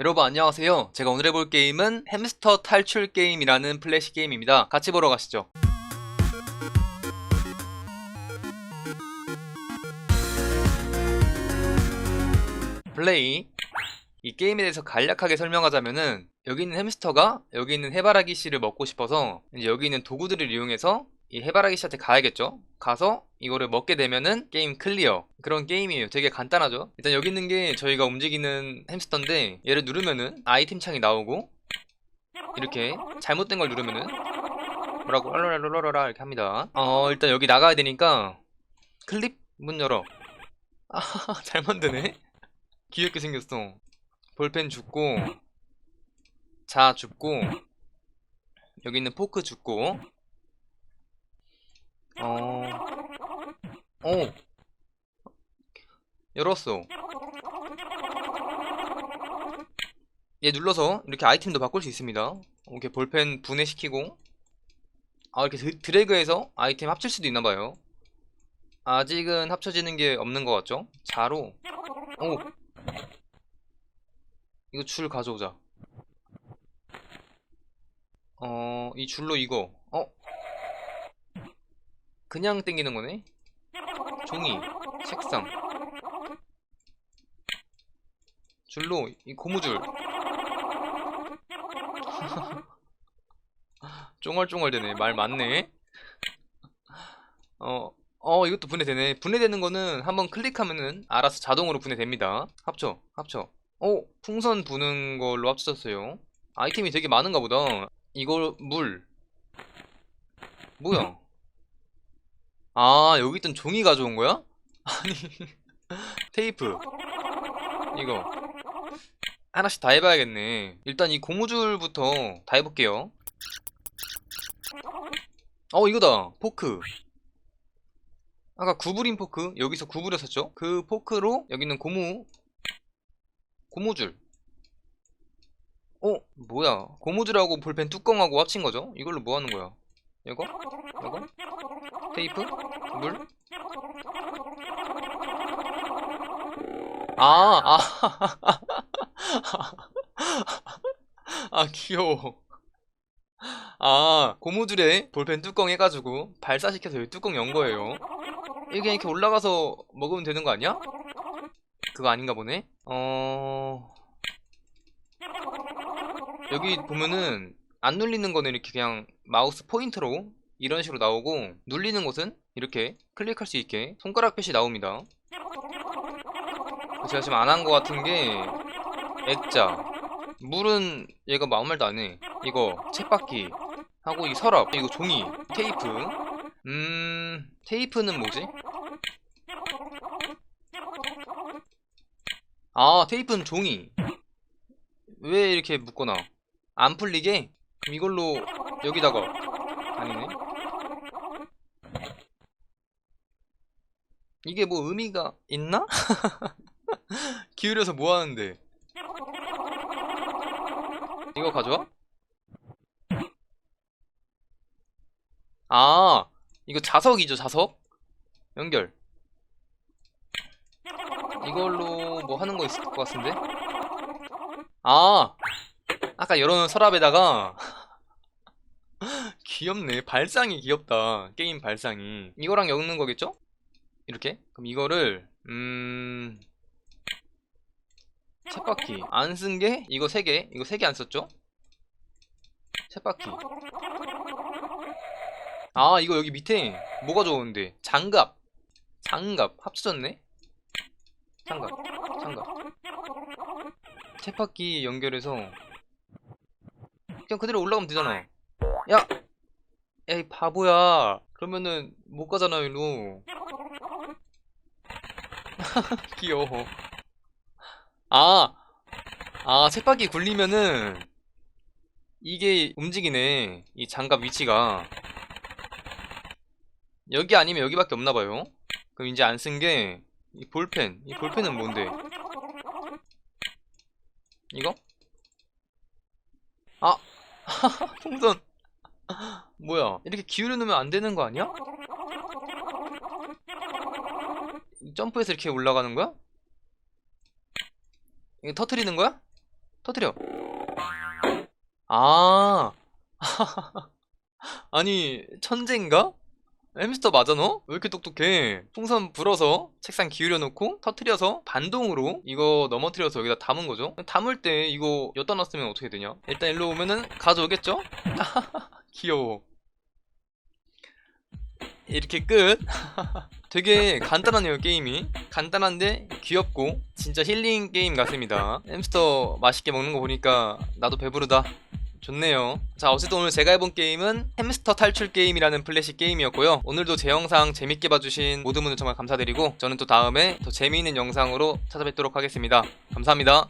여러분 안녕하세요. 제가 오늘 해볼 게임은 햄스터 탈출 게임이라는 플래시 게임입니다. 같이 보러 가시죠. 플레이 이 게임에 대해서 간략하게 설명하자면은 여기 있는 햄스터가 여기 있는 해바라기 씨를 먹고 싶어서 여기 있는 도구들을 이용해서 이 해바라기 씨한테 가야겠죠. 가서 이거를 먹게 되면은 게임 클리어 그런 게임이에요. 되게 간단하죠. 일단 여기 있는 게 저희가 움직이는 햄스터인데 얘를 누르면은 아이템 창이 나오고 이렇게 잘못된 걸 누르면은 뭐라고 랄랄랄랄라 이렇게 합니다. 어 일단 여기 나가야 되니까 클립 문 열어. 아 잘 만드네. 귀엽게 생겼어. 볼펜 줍고 자 줍고 여기 있는 포크 줍고 어, 오, 열었어. 얘 눌러서 이렇게 아이템도 바꿀 수 있습니다. 이렇게 볼펜 분해시키고, 아, 이렇게 드, 드래그해서 아이템 합칠 수도 있나봐요. 아직은 합쳐지는 게 없는 것 같죠? 자로, 오, 이거 줄 가져오자. 어, 이 줄로 이거, 어, 그냥 땡기는 거네? 종이, 책상. 줄로, 이 고무줄. 쫑알쫑알 되네. 말 많네. 어, 어, 이것도 분해되네. 분해되는 거는 한번 클릭하면은 알아서 자동으로 분해됩니다. 합쳐, 합쳐. 어, 풍선 부는 걸로 합쳐졌어요. 아이템이 되게 많은가 보다. 이거, 물. 뭐야? 아, 여기 있던 종이 가져온 거야? 아니, 테이프. 이거. 하나씩 다 해봐야겠네. 일단 이 고무줄부터 다 해볼게요. 어, 이거다. 포크. 아까 구부린 포크. 여기서 구부렸었죠? 그 포크로 여기 있는 고무, 고무줄. 어, 뭐야. 고무줄하고 볼펜 뚜껑하고 합친 거죠? 이걸로 뭐 하는 거야? 이거? 이거? 테이프? 물? 아, 아, 아, 귀여워. 아, 고무줄에 볼펜 뚜껑 해가지고 발사시켜서 여기 뚜껑 연 거예요. 이게 이렇게 올라가서 먹으면 되는 거 아니야? 그거 아닌가 보네? 어, 여기 보면은 안 눌리는 거는 이렇게 그냥 마우스 포인터로 이런 식으로 나오고 눌리는 곳은 이렇게 클릭할 수 있게 손가락 표시 나옵니다. 제가 지금 안한거 같은 게 액자 물은 얘가 뭐 아무 말도 안 해. 이거 쳇바퀴 하고 이 서랍 이거 종이 테이프 음 테이프는 뭐지? 아 테이프는 종이 왜 이렇게 묶어놔? 안 풀리게? 그럼 이걸로 여기다가 아니네 이게 뭐 의미가 있나? 기울여서 뭐 하는데? 이거 가져와? 아, 이거 자석이죠, 자석? 연결. 이걸로 뭐 하는 거 있을 것 같은데? 아, 아까 열어놓은 서랍에다가 귀엽네. 발상이 귀엽다. 게임 발상이. 이거랑 엮는 거겠죠? 이렇게? 그럼 이거를 음... 쳇바퀴. 안 쓴 게 이거 세 개? 이거 세개안 썼죠? 쳇바퀴. 아 이거 여기 밑에 뭐가 좋은데? 장갑. 장갑. 합쳐졌네? 장갑. 장갑. 쳇바퀴 연결해서 그냥 그대로 올라가면 되잖아. 야! 에이 바보야. 그러면은 못 가잖아 일로 귀여워 아, 아, 쳇바퀴 굴리면은 이게 움직이네. 이 장갑 위치가. 여기 아니면 여기밖에 없나 봐요. 그럼 이제 안 쓴 게 이 볼펜. 이 볼펜은 뭔데? 이거? 아, 풍선. 뭐야? 이렇게 기울여 놓으면 안 되는 거 아니야? 점프해서 이렇게 올라가는 거야? 이거 터트리는 거야? 터트려. 아. 아니, 천재인가? 햄스터 맞아 너? 왜 이렇게 똑똑해? 풍선 불어서 책상 기울여 놓고 터트려서 반동으로 이거 넘어뜨려서 여기다 담은 거죠. 담을 때 이거 엿다 놨으면 어떻게 되냐? 일단 일로 오면은 가져오겠죠? 귀여워. 이렇게 끝. 되게 간단하네요 게임이. 간단한데 귀엽고 진짜 힐링 게임 같습니다. 햄스터 맛있게 먹는 거 보니까 나도 배부르다. 좋네요. 자 어쨌든 오늘 제가 해본 게임은 햄스터 탈출 게임이라는 플래시 게임이었고요. 오늘도 제 영상 재밌게 봐주신 모든 분들 정말 감사드리고 저는 또 다음에 더 재미있는 영상으로 찾아뵙도록 하겠습니다. 감사합니다